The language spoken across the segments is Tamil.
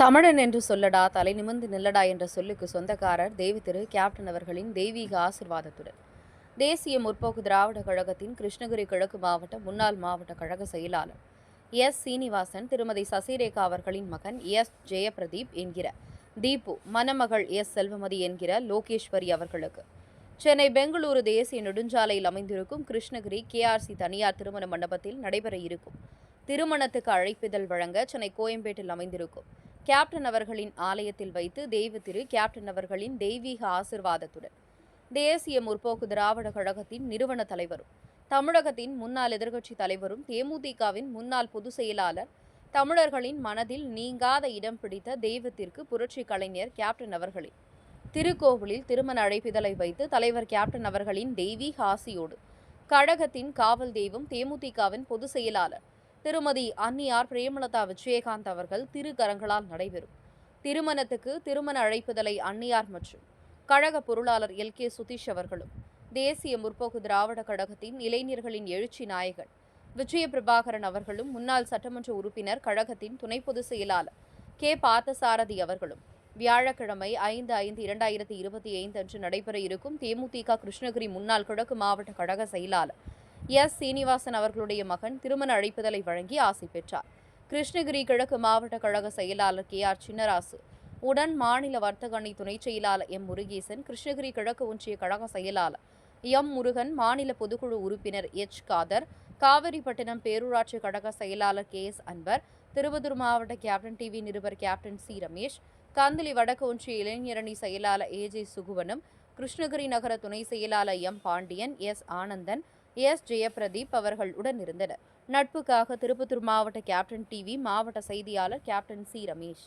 தமிழன் என்று சொல்லடா தலை நிமிர்ந்து நில்லடா என்ற சொல்லுக்கு சொந்தக்காரர் தேவி திரு கேப்டன் அவர்களின் தெய்வீக ஆசிர்வாதத்துடன். தேசிய முற்போக்கு திராவிட கழகத்தின் கிருஷ்ணகிரி கிழக்கு மாவட்ட முன்னாள் மாவட்ட கழக செயலாளர் எஸ். சீனிவாசன் திருமதி சசிரேகா அவர்களின் மகன் எஸ். ஜெயபிரதீப் என்கிற தீபு மணமகள் எஸ். செல்வமதி என்கிற லோகேஸ்வரி அவர்களுக்கு. சென்னை பெங்களூரு தேசிய நெடுஞ்சாலையில் அமைந்திருக்கும் கிருஷ்ணகிரி கேஆர்சி தனியார் திருமண மண்டபத்தில் நடைபெற இருக்கும். திருமணத்துக்கு அழைப்பிதழ் வழங்க சென்னை கோயம்பேட்டில் அமைந்திருக்கும். கேப்டன் அவர்களின் ஆலயத்தில் வைத்து தெய்வ திரு கேப்டன் அவர்களின் தெய்வீக ஆசிர்வாதத்துடன் தேசிய முற்போக்கு திராவிட கழகத்தின் நிறுவன தலைவரும் தமிழகத்தின் முன்னாள் எதிர்க்கட்சி தலைவரும் தேமுதிகவின் முன்னாள் பொதுச் செயலாளர் தமிழர்களின் மனதில் நீங்காத இடம் பிடித்த தெய்வத்திற்கு புரட்சி கலைஞர் கேப்டன் அவர்களின் திருக்கோவிலில் திருமண அழைப்பிதழை வைத்து தலைவர் கேப்டன் அவர்களின் தெய்வீக ஆசியோடு கழகத்தின் காவல் தெய்வம் தேமுதிகவின் பொதுச் செயலாளர் திருமதி அன்னியார் பிரேமலதா விஜயகாந்த் அவர்கள் திருக்கரங்களால் நடைபெறும். திருமணத்துக்கு திருமண அழைப்புதலை அன்னியார் மற்றும் கழக பொருளாளர் எல். கே. சுதீஷ் அவர்களும் தேசிய முற்போக்கு திராவிட கழகத்தின் இளைஞர்களின் எழுச்சி நாயகன் விஜய பிரபாகரன் அவர்களும் முன்னாள் சட்டமன்ற உறுப்பினர் கழகத்தின் துணை பொதுச் செயலாளர் கே. பார்த்தசாரதி அவர்களும் வியாழக்கிழமை ஐந்து ஐந்து இரண்டாயிரத்தி இருபத்தி ஐந்து அன்று நடைபெற இருக்கும் தேமுதிக கிருஷ்ணகிரி முன்னாள் கிழக்கு மாவட்ட கழக செயலாளர் எஸ். சீனிவாசன் அவர்களுடைய மகன் திருமண அழைப்புதலை வழங்கி ஆசை பெற்றார். கிருஷ்ணகிரி கிழக்கு மாவட்ட கழக செயலாளர் கே. ஆர். சின்னராசு உடன் மாநில வர்த்தக அணி துணைச் செயலாளர் எம். முருகேசன் கிருஷ்ணகிரி கிழக்கு ஒன்றிய கழக செயலாளர் எம். முருகன் மாநில பொதுக்குழு உறுப்பினர் எச். காதர் காவிரிப்பட்டினம் பேரூராட்சி கழக செயலாளர் கே. எஸ். அன்பர் திருவதூர் மாவட்ட கேப்டன் டிவி நிருபர் கேப்டன் சி. ரமேஷ் கந்தளி வடக்கு ஒன்றிய இளைஞரணி செயலாளர் ஏஜே சுகுவனும் கிருஷ்ணகிரி நகர துணை செயலாளர் M. Pandian S. Anandan S. Jayapradeep அவர்கள் உடன் இருந்தனர். நட்புக்காக திருப்பத்தூர் மாவட்ட கேப்டன் டிவி மாவட்ட செய்தியாளர் கேப்டன் சி. ரமேஷ்.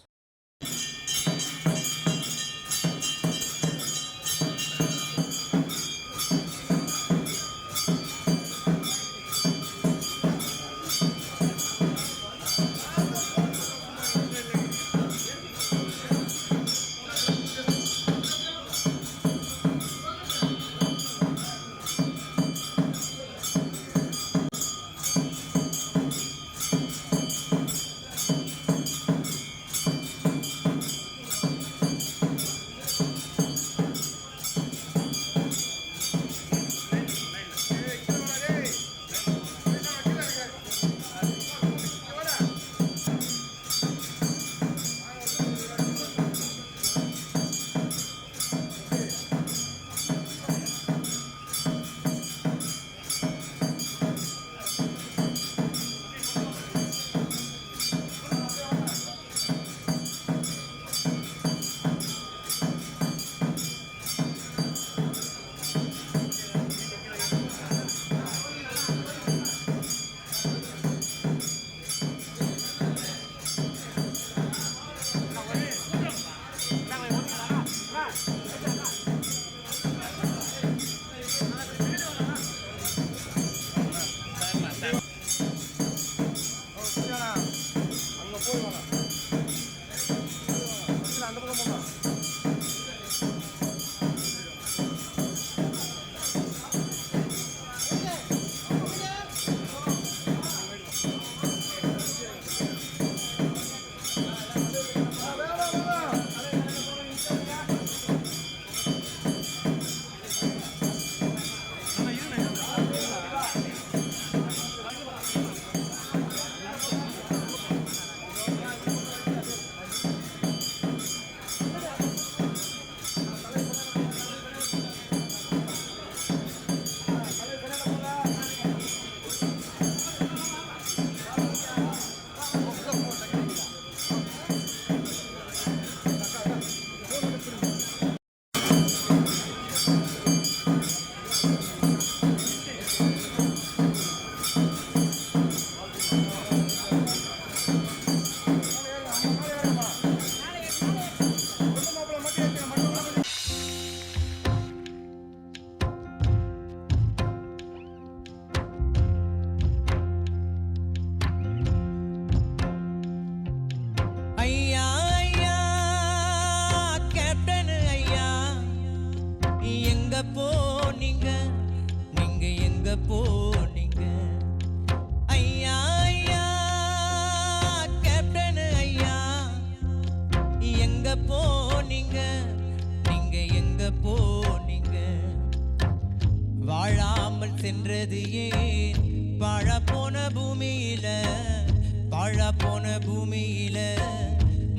போன பூமியில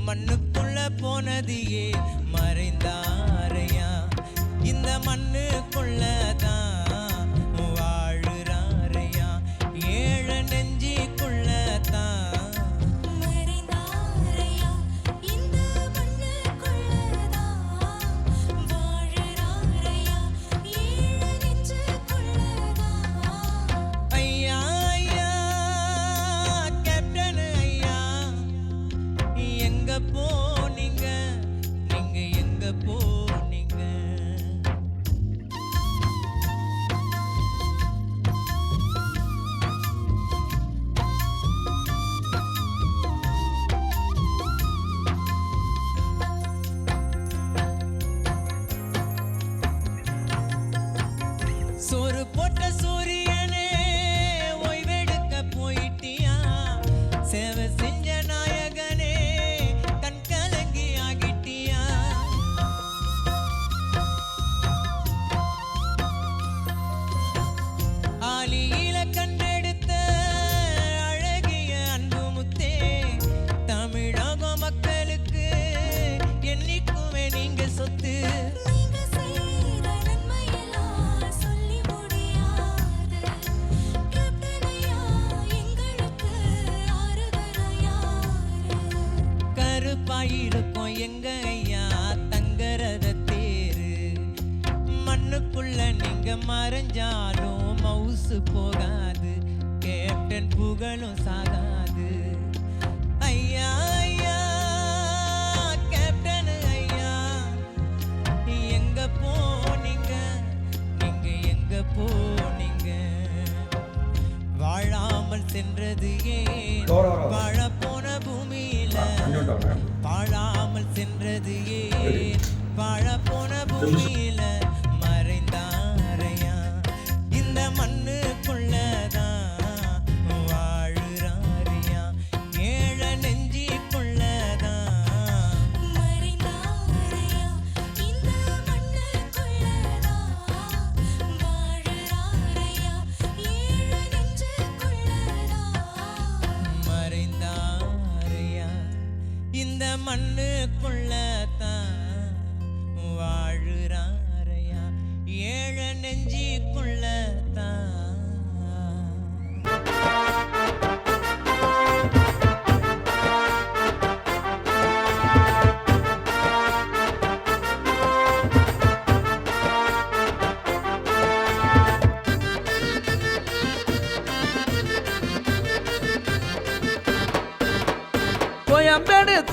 மண்ணுக்குள்ள போனதையே மறைந்தாரையா? இந்த மண்ணுக்குள்ளதான் மறைஞ்சாலும் மவுசு போகாது. கேப்டன் புகழும் சாகாது. ஐயா ஐயா கேப்டன் ஐயா எங்க போனீங்க? நீங்க எங்க போனீங்க? வாழாமல் சென்றது ஏன். வாழ போன பூமியில வாழாமல் சென்றது ஏன்? வாழ போன பூமியில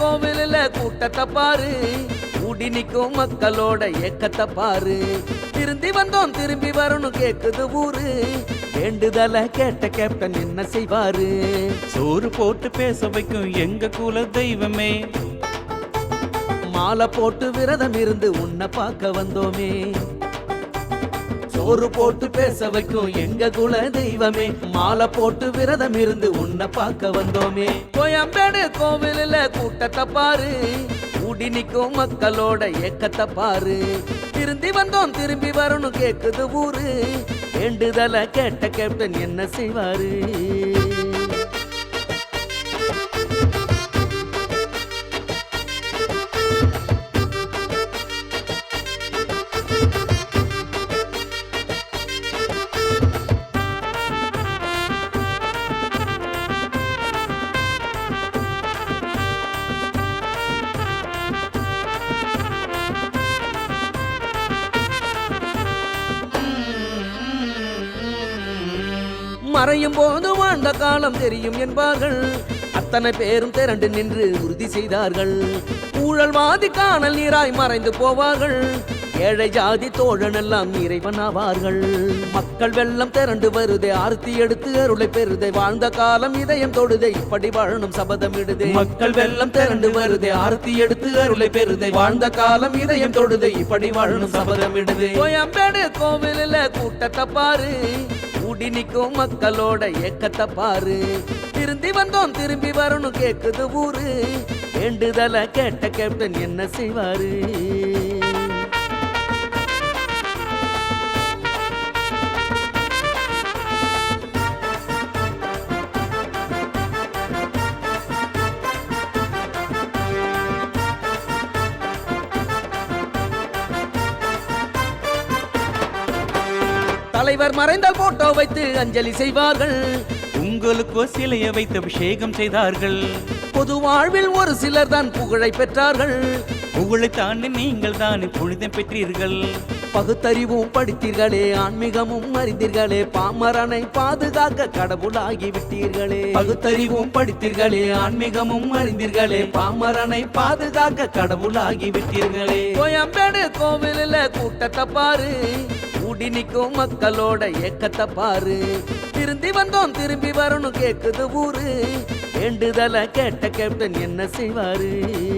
கோவிலில் கூட்டத்தை பாரு. கூடி நிற்கும் மக்களோட ஏக்கத்தை பாரு. திருந்தி வந்தோம் திரும்பி வரணும் கேக்குது ஊரு. வேண்டுதல கேட்ட கேப்டன் என்ன செய்வாரு? சோறு போட்டு பேச வைக்கும் எங்க குல தெய்வமே. மாலை போட்டு விரதம் இருந்து உன்னை பார்க்க வந்தோமே. சோறு போட்டு பேச வைக்கும் எங்க குல தெய்வமே. மாலை போட்டு விரதம் இருந்து உன்னை பார்க்க வந்தோமே. கோயம்பேடு கோவிலில் கூட்டத்தை பாரு. கூடி நிற்கும் மக்களோட ஏக்கத்தை பாரு. திருந்தி வந்தோம் திரும்பி வரணும் கேக்குது ஊரு. வேண்டுதலை கேட்ட கேப்டன் என்ன செய்வாரு? மறையும் போது வாழ்ந்த காலம் தெரியும் என்பார்கள். அத்தனை பேரும் திரண்டு நின்று உறுதி செய்தார்கள். ஊழல்வாதி காணல் நீராய் மறைந்து போவார்கள். ஏழை ஜாதி தோழன் எல்லாம் இறைவனாவார்கள் மக்கள் வெள்ளம் திரண்டு வருதே ஆர்த்தி எடுத்து அருளை பெறுதே. வாழ்ந்த காலம் இதயம் தொடுதே இப்படி வாழணும் சபதம் இடுதே. மக்கள் வெள்ளம் திரண்டு வருதே ஆர்த்தி எடுத்து அருளை பெறுதே. வாழ்ந்த காலம் இதயம் தொடுதே இப்படி வாழணும் சபதம் இடுதே. கோயம்பேடு கோவிலில் கூட்டத்தை பாரு. கூடி நிற்கும் மக்களோட ஏக்கத்தை பாரு. திருந்தி வந்தோம் திரும்பி வரணும் கேக்குது ஊரு. வேண்டுதல கேட்ட கேப்டன் என்ன செய்வாரு? தலைவர் மறைந்தால் போட்டோ வைத்து அஞ்சலி செய்வார்கள். உங்களுக்கோ சிலையை வைத்து அபிஷேகம் செய்தார்கள். பொது வாழ்வில் ஒரு சிலர் தான் புகழை பெற்றார்கள். புகழை தாண்டி நீங்கள் தானே புனிதம் பெற்றீர்கள். பகுத்தறிவும் படித்தீர்களே ஆன்மீகமும் அறிந்தீர்களே பாமரனை பாதுகாக்க கடவுளாகி விட்டீர்களே. பகுத்தறிவும் படித்தீர்களே ஆன்மீகமும் அறிந்தீர்களே பாமரனை பாதுகாக்க கடவுளாகி விட்டீர்களே. கோயம்பேடு கோவிலில் கூட்டத்தை பாரு கூடி நிற்கும் மக்களோட ஏக்கத்தை பாரு. திருந்தி வந்தோம் திரும்பி வரணும் கேக்குது ஊரு. வேண்டுதல கேட்ட கேப்டன் என்ன செய்வாரு?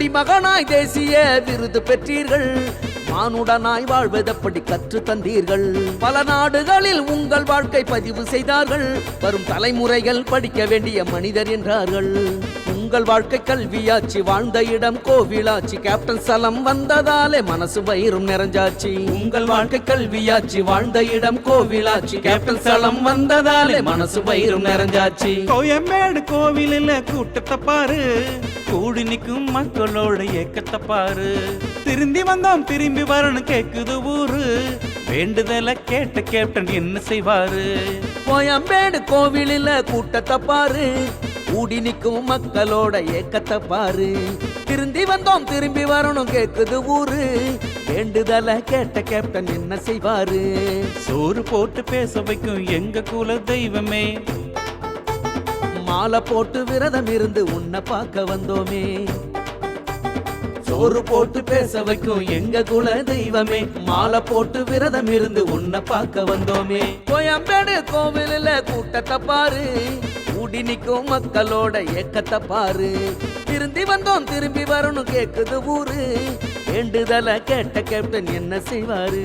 குடிமகனாய் தேசிய விருது பெற்றீர்கள். மானுடனாய் வாழ்வதப்படி கற்று தந்தீர்கள். பல நாடுகளில் உங்கள் வாழ்க்கை பதிவு செய்தார்கள். வரும் தலைமுறைகள் படிக்க வேண்டிய மனிதர் என்றார்கள். உங்கள் வாழ்க்கை கல்வியாச்சு. வாழ்ந்த இடம் கோவிலாச்சு. கேப்டன் சலம் வந்ததாலே மனசு வயிறும் நிறைஞ்சாச்சு. உங்கள் வாழ்க்கை கல்வியாச்சு. வாழ்ந்த இடம் கோவிலாச்சு. கேப்டன் சலம் வந்ததாலே மனசு வயிறும் நிறைஞ்சாச்சு. கோயம்பேடு கோவிலில் கூட்டத்தை பாரு. கூடி நிற்கும் மக்களோட ஏக்கத்தை பாரு. திரும்பி வந்தோம் திரும்பி வரணும் கேக்குது ஊரு. வேண்டுதல கேட்ட கேப்டன் என்ன செய்வாரு? கோயம்பேடு கோவிலில் கூட்டத்தை பாரு. கூடி நிற்கும் மக்களோட ஏக்கத்தை பாரு. திருந்தி வந்தோம் திரும்பி வரணும் கேக்குது ஊரு. வேண்டுதல கேட்ட கேப்டன் என்ன செய்வாரு? சோறு போட்டு பேச வைக்கும் எங்க குல தெய்வமே. மாலை போட்டு விரதம் இருந்து உன்னை பார்க்க வந்தோமே. சோறு போட்டு பேச வைக்கும் எங்க குல தெய்வமே. மாலை போட்டு விரதம் இருந்து உன்னை பார்க்க வந்தோமே. கோயம்பேடு கோவிலில் கூட்டத்தை பாரு. கூடி நிற்கும் மக்களோட ஏக்கத்தை பாரு. திருந்தி வந்தோம் திரும்பி வரணும் கேக்குது ஊரு. வேண்டுதல கேட்ட கேப்டன் என்ன செய்வாரு?